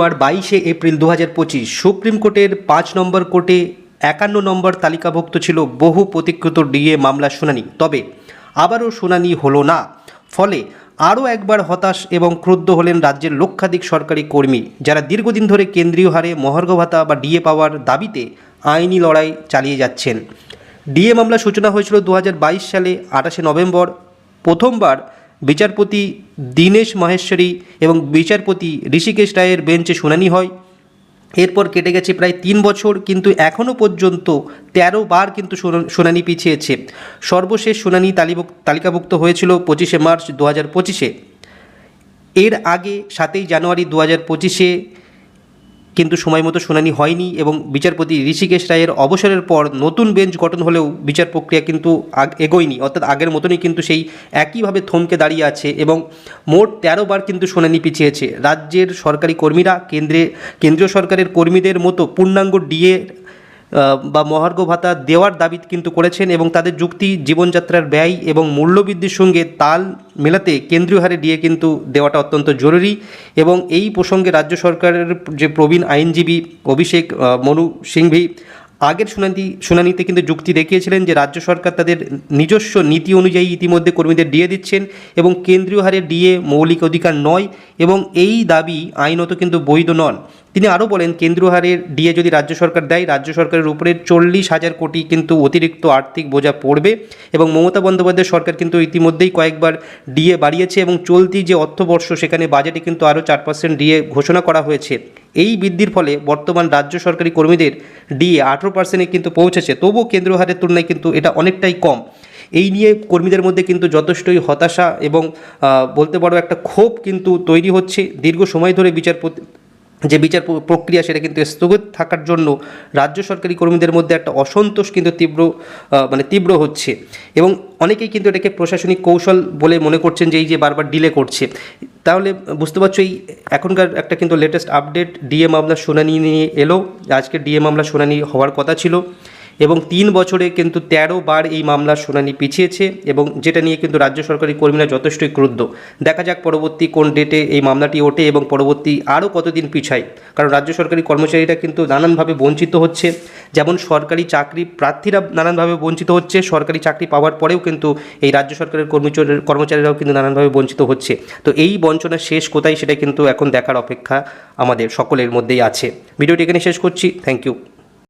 মঙ্গলবার বাইশে এপ্রিল দু হাজার পঁচিশ সুপ্রিম কোর্টের পাঁচ নম্বর কোর্টে একান্ন নম্বর তালিকাভুক্ত ছিল বহু প্রতীক্ষিত ডিএ মামলার শুনানি। তবে আবারও শুনানি হলো না। ফলে আরও একবার হতাশ এবং ক্রুদ্ধ হলেন রাজ্যের লক্ষাধিক সরকারি কর্মী, যারা দীর্ঘদিন ধরে কেন্দ্রীয় হারে মহার্ঘ ভাতা বা ডিএ পাওয়ার দাবিতে আইনি লড়াই চালিয়ে যাচ্ছেন। ডিএ মামলা সূচনা হয়েছিল দু হাজার বাইশ সালে আঠাশে নভেম্বর। প্রথমবার বিচারপতি দীনেশ মাহেশ্বরী এবং বিচারপতি ঋষিকেশ রায়ের বেঞ্চে শুনানি হয়। এরপর কেটে গেছে প্রায় তিন বছর, কিন্তু এখনও পর্যন্ত তেরো বার কিন্তু শুনানি পিছিয়েছে। সর্বশেষ শুনানি তালিকাভুক্ত হয়েছিল পঁচিশে মার্চ দু হাজার পঁচিশে। এর আগে সাতই জানুয়ারি দু হাজার পঁচিশে কিন্তু সময় মতো শুনানি হয়নি এবং বিচারপতি ঋষিকেশ রায়ের অবসরের পর নতুন বেঞ্চ গঠন হলেও বিচার প্রক্রিয়া কিন্তু এগোয়নি। অর্থাৎ আগের মতনই কিন্তু সেই একইভাবে থমকে দাঁড়িয়ে আছে এবং মোট তেরো বার কিন্তু শুনানি পিছিয়েছে। রাজ্যের সরকারি কর্মীরা, কেন্দ্রে কেন্দ্রীয় সরকারের কর্মীদের মতো পূর্ণাঙ্গ ডিএ বা মহার্ঘ ভাতা দেওয়ার দাবি কিন্তু করেছেন এবং তাদের যুক্তি, জীবনযাত্রার ব্যয় এবং মূল্যবৃদ্ধির সঙ্গে তাল মেলাতে কেন্দ্রীয় হারে ডিএ কিন্তু দেওয়াটা অত্যন্ত জরুরি এবং এই প্রসঙ্গে রাজ্য সরকারের যে প্রবীণ আইনজীবী অভিষেক মনু সিংভি আগের শুনানি, শুনানিতে কিন্তু যুক্তি দেখিয়েছিলেন যে রাজ্য সরকার তাদের নিজস্ব নীতি অনুযায়ী ইতিমধ্যে কর্মীদের ডিএ দিচ্ছেন এবং কেন্দ্রীয় হারে ডিএ মৌলিক অধিকার নয় এবং এই দাবি আইনত কিন্তু বৈধ নন। তিনি আরও বলেন, কেন্দ্রীয় হারে ডিএ যদি রাজ্য সরকার দেয়, রাজ্য সরকারের উপরে চল্লিশ হাজার কোটি কিন্তু অতিরিক্ত আর্থিক বোঝা পড়বে এবং মমতা বন্দ্যোপাধ্যায় সরকার কিন্তু ইতিমধ্যেই কয়েকবার ডিএ বাড়িয়েছে এবং চলতি যে অর্থবর্ষ সেখানে বাজেটে কিন্তু আরও চার পার্সেন্ট ডিএ ঘোষণা করা হয়েছে। এই বৃদ্ধির ফলে বর্তমান রাজ্য সরকারি কর্মীদের ডিএ আঠেরো পার্সেন্টে কিন্তু পৌঁছেছে। তবুও কেন্দ্র হারের তুলনায় কিন্তু এটা অনেকটাই কম। এই নিয়ে কর্মীদের মধ্যে কিন্তু যথেষ্টই হতাশা এবং বলতে পারো একটা ক্ষোভ কিন্তু তৈরি হচ্ছে। দীর্ঘ সময় ধরে বিচারপতি যে বিচার প্র- প্রক্রিয়া সেটা কিন্তু স্থগিত থাকার জন্য রাজ্য সরকারি কর্মীদের মধ্যে একটা অসন্তোষ কিন্তু তীব্র মানে তীব্র হচ্ছে। এবং অনেকেই কিন্তু এটাকে প্রশাসনিক কৌশল বলে মনে করছেন যে এই যে বারবার ডিলে করছে। তাহলে বুঝতে পারছ এই এখনকার একটা কিন্তু লেটেস্ট আপডেট ডিএ মামলার শুনানি নিয়ে এলো। আজকে ডিএ মামলার শুনানি হওয়ার কথা ছিল। এবং তিন বছরে কিন্তু তেরো বার এই মামলার শুনানি পিছিয়েছে এবং যেটা নিয়ে কিন্তু রাজ্য সরকারি কর্মীরা যথেষ্টই ক্রুদ্ধ। দেখা যাক পরবর্তী কোন ডেটে এই মামলাটি ওঠে এবং পরবর্তী আরও কতদিন পিছায়। কারণ রাজ্য সরকারি কর্মচারীরা কিন্তু নানানভাবে বঞ্চিত হচ্ছে। যেমন সরকারি চাকরি প্রার্থীরা নানানভাবে বঞ্চিত হচ্ছে। সরকারি চাকরি পাওয়ার পরেও কিন্তু এই রাজ্য সরকারের কর্মচারী কর্মচারীরাও কিন্তু নানানভাবে বঞ্চিত হচ্ছে। তো এই বঞ্চনা শেষ কোথায় সেটা কিন্তু এখন দেখার অপেক্ষা আমাদের সকলের মধ্যেই আছে। ভিডিওটি এখানে শেষ করছি। Thank you